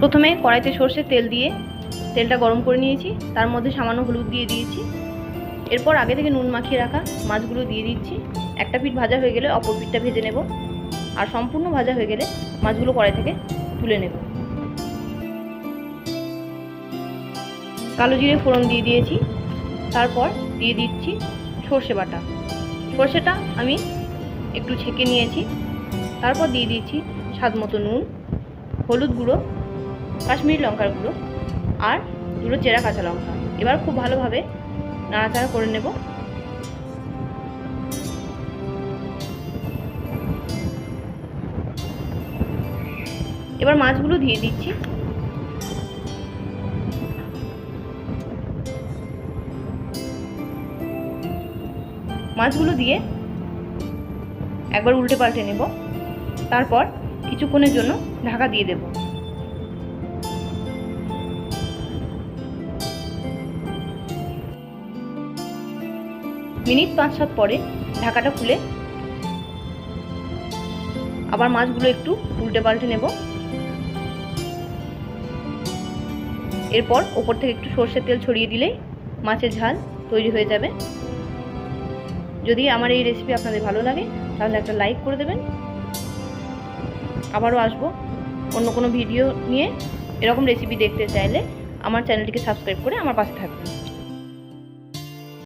প্রথমে কড়াইতে সর্ষের তেল দিয়ে তেলটা গরম করে নিয়েছি। তার মধ্যে সামান্য হলুদ দিয়ে দিয়েছি। এরপর আগে থেকে নুন মাখিয়ে রাখা মাছগুলো দিয়ে দিচ্ছি। একটা পিঠ ভাজা হয়ে গেলে অপর পিঠটা ভেজে নেব। আর সম্পূর্ণ ভাজা হয়ে গেলে মাছগুলো কড়াই থেকে তুলে নেব। কালো জিরে ফোড়ন দিয়ে দিয়েছি। তারপর দিয়ে দিচ্ছি সর্ষে বাটা। সর্ষেটা আমি একটু ছেঁকে নিয়েছি। তারপর দিয়ে দিয়েছি স্বাদ মতো নুন, হলুদ গুঁড়ো কাশ্মীরি লঙ্কার গুঁড়ো আর দুটো চেরা কাঁচা লঙ্কা। এবার খুব ভালোভাবে নাড়াচাড়া করে নেব। এবার মাছগুলো দিয়ে দিচ্ছি। মাছগুলো দিয়ে একবার উল্টে পাল্টে নেব। তারপর কিছুক্ষণের জন্য ঢাকা দিয়ে দেব। মিনিট পাঁচ সাত পরে ঢাকাটা খুলে আবার মাছগুলো একটু উল্টে পাল্টে নেব। এরপর ওপর থেকে একটু সর্ষের তেল ছড়িয়ে দিলেই মাছের ঝাল তৈরি হয়ে যাবে। যদি আমার এই রেসিপি আপনাদের ভালো লাগে, তাহলে একটা লাইক করে দেবেন। আবারও আসব অন্য কোনো ভিডিও নিয়ে। এরকম রেসিপি দেখতে চাইলে আমার চ্যানেলটিকে সাবস্ক্রাইব করে আমার পাশে থাকবেন।